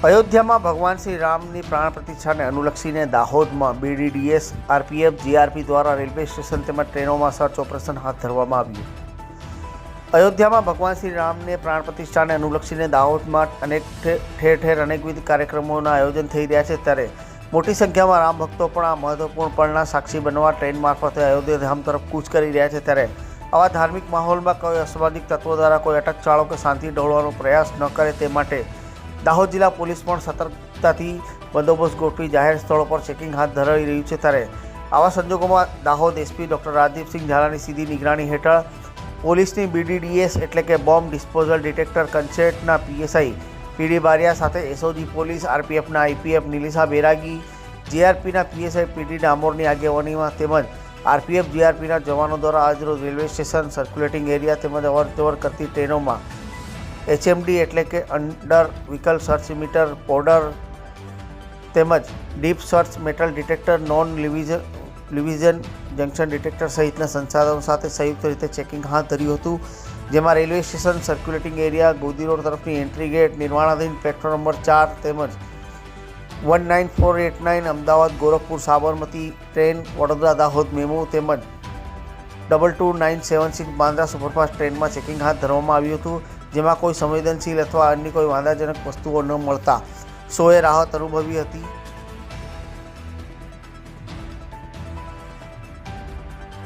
અયોધ્યામાં ભગવાન શ્રી રામની પ્રાણ પ્રતિષ્ઠાને અનુલક્ષીને દાહોદમાં બીડીડીએસ, આરપીએફ, જીઆરપી દ્વારા રેલવે સ્ટેશન તેમજ ટ્રેનોમાં સર્ચ ઓપરેશન હાથ ધરવામાં આવ્યું. અયોધ્યામાં ભગવાન શ્રી રામને પ્રાણ પ્રતિષ્ઠાને અનુલક્ષીને દાહોદમાં અનેક ઠેર ઠેર અનેકવિધ કાર્યક્રમોના આયોજન થઈ રહ્યા છે ત્યારે મોટી સંખ્યામાં રામ ભક્તો પણ આ મહત્વપૂર્ણ પળના સાક્ષી બનવા ટ્રેન મારફતે અયોધ્યા ધામ તરફ કૂચ કરી રહ્યા છે ત્યારે આવા ધાર્મિક માહોલમાં કોઈ અસામાજિક તત્વો દ્વારા કોઈ અટકચાળો કે શાંતિ ડહોળવાનો પ્રયાસ ન કરે તે માટે દાહોદ જિલ્લા પોલીસ પણ સતર્કતાથી બંદોબસ્ત ગોઠવી જાહેર સ્થળો પર ચેકિંગ હાથ ધરાવી રહ્યું છે ત્યારે આવા સંજોગોમાં દાહોદ એસપી ડૉક્ટર રાજદીપસિંહ ઝાલાની સીધી નિગરાણી હેઠળ પોલીસની બીડીડીએસ એટલે કે બોમ્બ ડિસ્પોઝલ ડિટેક્ટર કન્સેટના પીએસઆઈ પીડી બારિયા સાથે એસઓજી પોલીસ, આરપીએફના આઈપીએફ નિલિસા બેરાગી, જીઆરપીના પીએસઆઈ પીડી ડામોરની આગેવાનીમાં તેમજ આરપીએફ, જીઆરપીના જવાનો દ્વારા આજરોજ રેલવે સ્ટેશન સર્ક્યુલેટિંગ એરિયા તેમજ અવરજવર કરતી ટ્રેનોમાં એચએમડી એટલે કે અંડર વ્હીકલ સર્ચ મીટર પોડર તેમજ deep search metal detector non લિવિઝન લિવિઝન જંક્શન ડિટેક્ટર સહિતના સંસાધનો સાથે સંયુક્ત રીતે ચેકિંગ હાથ ધર્યું હતું. જેમાં railway station circulating area Godi road તરફની એન્ટ્રી ગેટ નિર્માણાધીન પ્લેટફોર્મ નંબર ચાર તેમજ one nine four eight nine Ahmedabad, Gorakhpur, Sabarmati train Vadodara, Dahod, MEMU તેમજ double two nine seven six Bandra superfast ટ્રેનમાં ચેકિંગ હાથ ધરવામાં આવ્યું હતું. જેમાં કોઈ સંવેદનશીલ અથવા અન્ય કોઈ વાંધાજનક વસ્તુઓ ન મળતા. સોએ રાહત અનુભવી હતી.